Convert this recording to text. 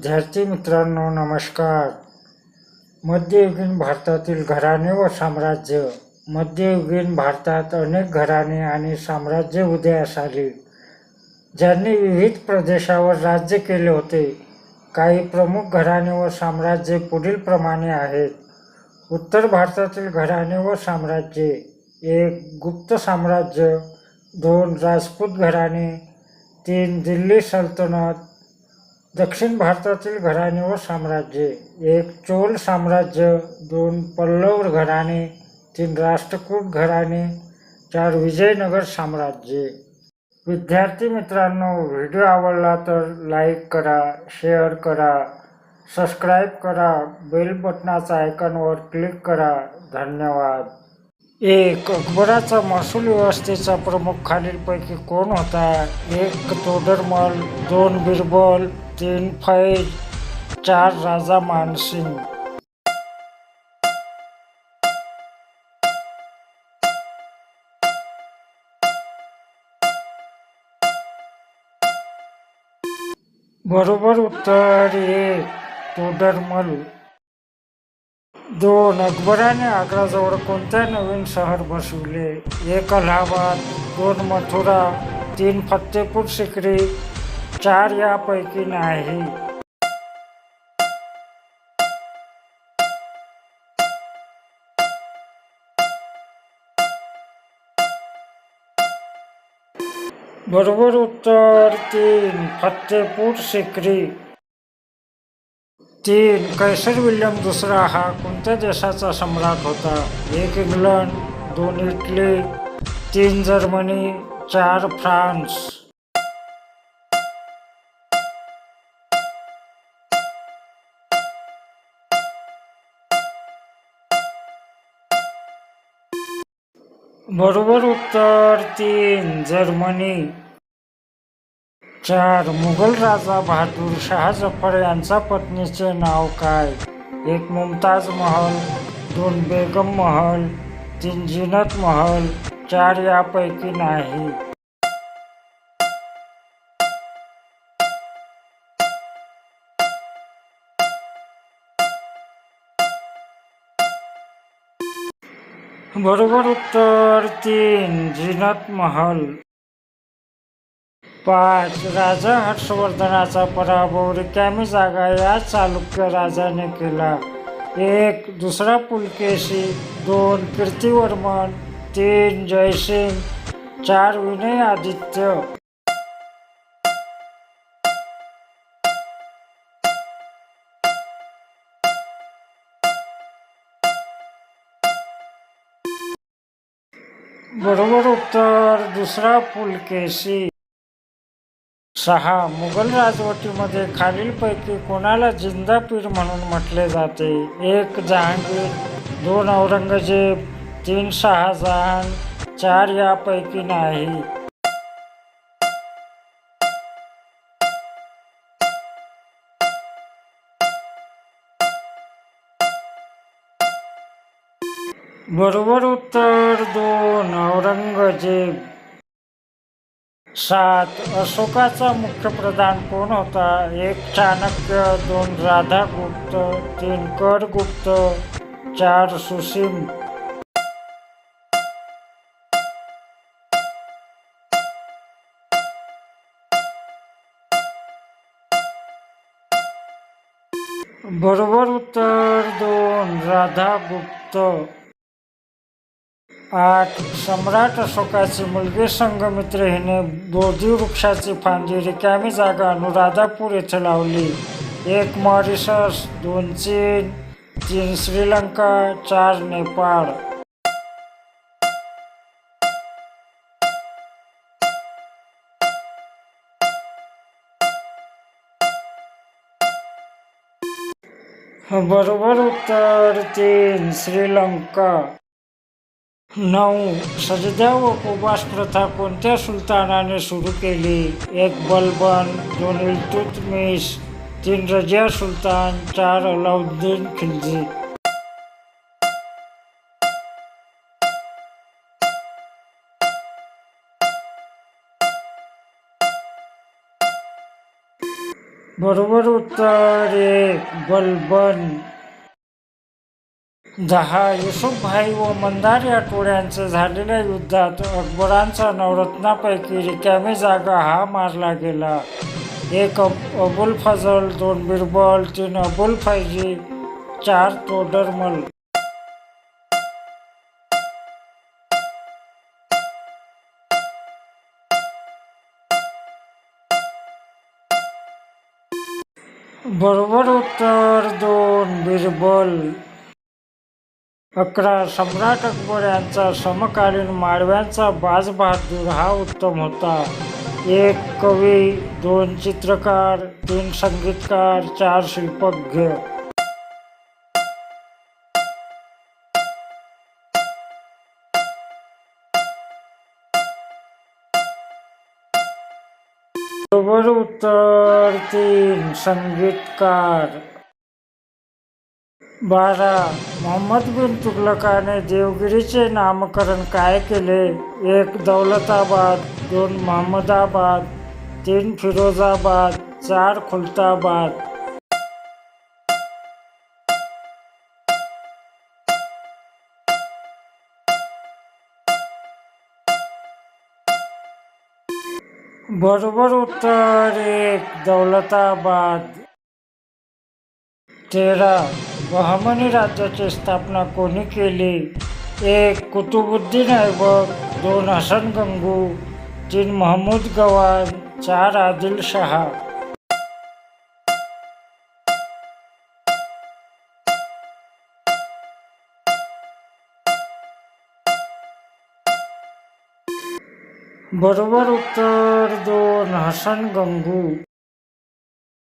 विद्यार्थी मित्रांनो नमस्कार. मध्ययुगीन भारतातील घराणे व साम्राज्य. मध्ययुगीन भारतात अनेक घराणे आणि साम्राज्य उदयास आली ज्यांनी विविध प्रदेशावर राज्य केले होते. काही प्रमुख घराणे व साम्राज्ये पुढीलप्रमाणे आहेत. उत्तर भारतातील घराणे व साम्राज्ये. एक गुप्त साम्राज्य दोन राजपूत घराणे तीन दिल्ली सल्तनत दक्षिण भारतातील घराणे व साम्राज्ये. एक चोल साम्राज्य दोन पल्लव घराणे तीन राष्ट्रकूट घराणे चार विजयनगर साम्राज्य. विद्यार्थी मित्रांनो व्हिडिओ आवडला तर लाईक करा शेअर करा सबस्क्राईब करा बेल बटनाचा आयकॉनवर क्लिक करा. धन्यवाद. एक अकबराचा महसूल व्यवस्थेचा प्रमुख खालीलपैकी कोण होता? एक तोडरमल दोन बिरबल तीन फैज चार राजा मानसिंग. बरोबर उत्तर एक तोडरमल. दोन अकबराने आग्राजवळ कोणते नवीन शहर बसवले? एक अलाहाबाद दोन मथुरा तीन फत्तेपूर सिक्री चार यापैकी नाही. बरोबर उत्तर तीन फत्तेपूर सिक्री. तीन कैसर विल्यम दुसरा हा कोणत्या देशाचा सम्राट होता? एक इंग्लंड दोन इटली तीन जर्मनी चार फ्रान्स. बरोबर उत्तर तीन जर्मनी. चार मुघल राजा बहादूर शाह जफर यांच्या पत्नीचे नाव काय? एक मुमताज महल दोन बेगम महल तीन जिनत महल चार यापैकी नाही. बरोबर उत्तर तीन जिनत महल. पाच. राजा हर्षवर्धनाचा पराभव रिकामी जागा या चालुक्य राजाने केला. एक. दुसरा पुलकेशी. दोन. कीर्तिवर्मन. तीन. जयसिंग. चार. विनय आदित्य बरोबर उत्तर. दुसरा पुलकेशी. सहा मुघल राजवटीमध्ये खालीलपैकी कोणाला जिंदा पीर म्हणून म्हटले जाते? एक जहांगीर दोन औरंगजेब तीन शहाजहान चार यापैकी नाही. बरोबर उत्तर दोन औरंगजेब. सात अशोकाचा मुख्य प्रधान कोण होता? एक चाणक्य दोन राधागुप्त तीन करगुप्त चार सुसीम बरोबर उत्तर दोन राधागुप्त. आठ. सम्राट अशोकाची मुलगी संघमित्र हिने बोधी वृक्षाची फांदी रिकामी जागा अनुराधापूर येथे लावली. एक मॉरिशस दोन चीन तीन श्रीलंका चार नेपाळ. बरोबर उत्तर तीन श्रीलंका. नऊ सजद्या व कुबास प्रथा कोणत्या सुलतानाने सुरू केली? एक बलबन दोन इल्तुतमिश तीन रजिया सुलतान चार अलाउद्दीन खिलजी. बरोबर उत्तर एक बलबन दहा युसुफभाई व मंदार या टोळ्यांचं झालेल्या युद्धात अकबरांचा नवरत्नापैकी रिकामी जागा हा मारला गेला. एक अब अबुल फजल दोन बिरबल तीन अबुल फैजी चार तोडरमल बरोबर उत्तर दोन बिरबल. अकरा सम्राट अकबर यांचा समकालीन माळव्यांचा बाज बहादूर हा उत्तम होता. एक कवी दोन चित्रकार तीन संगीतकार चार शिल्पज्ञ. बरोबर उत्तर तीन संगीतकार. बारा मोहम्मद बिन तुगलकाने देवगिरीचे नामकरण काय केले? एक दौलताबाद दोन महमदाबाद तीन फिरोजाबाद चार खुलताबाद. बरोबर उत्तर एक दौलताबाद. तेरा बहमनी राज्याची स्थापना कोणी केली? एक कुतुबुद्दीन ऐबक दोन हसन गंगू तीन महमूद गवान चार आदिल शहा. बरोबर उत्तर दोन हसन गंगू.